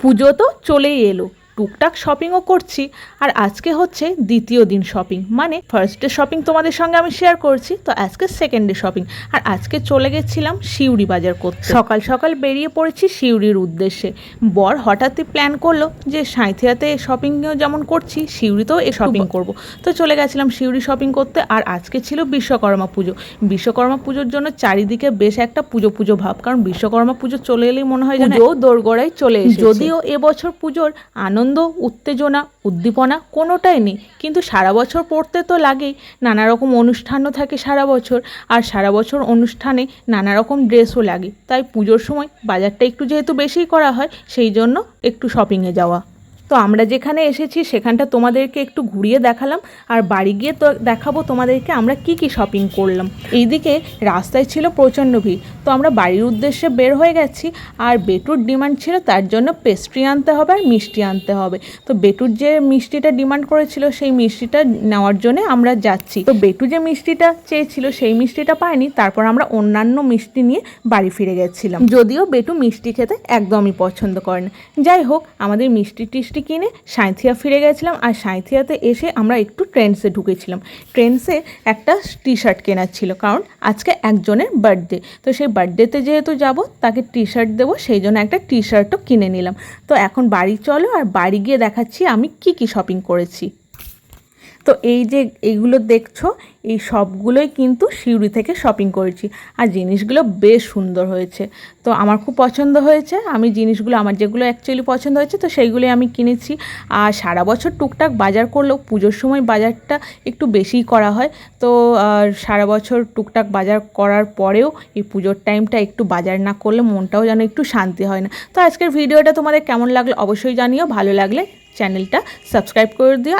পুজো তো চলেই এলো। টুকটাক শপিংও করছি। আর আজকে হচ্ছে দ্বিতীয় দিন শপিং মানে ফার্স্ট ডে শপিং তোমাদের সঙ্গে আমি শেয়ার করছি তো আজকে সেকেন্ড ডে শপিং আর আজকে চলে গেছিলাম শিউরি বাজার করতে। সকাল সকাল বেরিয়ে পড়েছি শিউরির উদ্দেশ্যে। বর হঠাৎই প্ল্যান করল যে সাঁথিয়াতে শপিংও যেমন করছি শিউরিতেও এ শপিং করব। তো চলে গেছিলাম শিউরি শপিং করতে আর আজকে ছিল বিশ্বকর্মা পুজো। বিশ্বকর্মা পুজোর জন্য চারিদিকে বেশ একটা পুজো পুজো ভাব কারণ বিশ্বকর্মা পুজো চলে এলেই মনে হয় যেন দোরগোড়ায় চলে যদিও এবছর পুজোর আনন্দ উত্তেজনা, উদ্দীপনা কোনোটাই নেই। কিন্তু সারা বছর পড়তে তো লাগেই। নানা রকম অনুষ্ঠানও থাকে সারা বছর। আর সারা বছর অনুষ্ঠানে নানা রকম ড্রেসও লাগে। তাই পুজোর সময় বাজারটা একটু যেহেতু বেশিই করা হয়, সেই জন্য একটু শপিংয়ে যাওয়া। তো আমরা যেখানে এসেছি সেখানটা তোমাদেরকে একটু ঘুরিয়ে দেখালাম, আর বাড়ি গিয়ে তো দেখাবো তোমাদেরকে আমরা কি কি শপিং করলাম। এইদিকে রাস্তায় ছিল প্রচণ্ড ভিড়, তো আমরা বাড়ির উদ্দেশ্যে বের হয়ে গেছি, আর বেটুর ডিমান্ড ছিল তার জন্য পেস্ট্রি আনতে হবে আর মিষ্টি আনতে হবে। তো বেটুর যে মিষ্টিটা ডিমান্ড করেছিল সেই মিষ্টিটা নেওয়ার জন্য আমরা যাচ্ছি। তো বেটু যে মিষ্টিটা চেয়েছিল সেই মিষ্টিটা পাইনি তারপর আমরা অন্যান্য মিষ্টি নিয়ে বাড়ি ফিরে গেছিলাম। যদিও বেটু মিষ্টি খেতে একদমই পছন্দ করে না। যাই হোক, আমাদের মিষ্টি টিষ্টি কিনে সাঁথিয়া ফিরে গেছিলাম আর সাঁথিয়াতে এসে আমরা একটু ট্রেন্ডসে ঢুকেছিলাম। ট্রেন্ডসে একটা টি শার্ট কেনার ছিল, কারণ আজকে একজনের বার্থডে তো সেই বার্থডেতে যেহেতু যাব, তাকে টি শার্ট দেবো, সেই জন্য একটা টি শার্টও কিনে নিলাম। তো এখন বাড়ি চলো আর বাড়ি গিয়ে দেখাচ্ছি আমি কি কি শপিং করেছি। তো এই যে এইগুলো দেখছ, এই সবগুলোই কিন্তু সিউড়ি থেকে শপিং করেছি। আর জিনিসগুলো বেশ সুন্দর হয়েছে। তো আমার খুব পছন্দ হয়েছে। আমি জিনিসগুলো, আমার যেগুলো অ্যাকচুয়ালি পছন্দ হয়েছে, তো সেইগুলোই আমি কিনেছি। আর সারা বছর টুকটাক বাজার করলেও পুজোর সময় বাজারটা একটু বেশিই করা হয়। তো সারা বছর টুকটাক বাজার করার পরেও এই পুজোর টাইমটা একটু বাজার না করলে মনটাও যেন একটু শান্তি হয় না। তো আজকের ভিডিওটা তোমাদের কেমন লাগল অবশ্যই জানিও। ভালো লাগলে চ্যানেলটা সাবস্ক্রাইব করে দিও।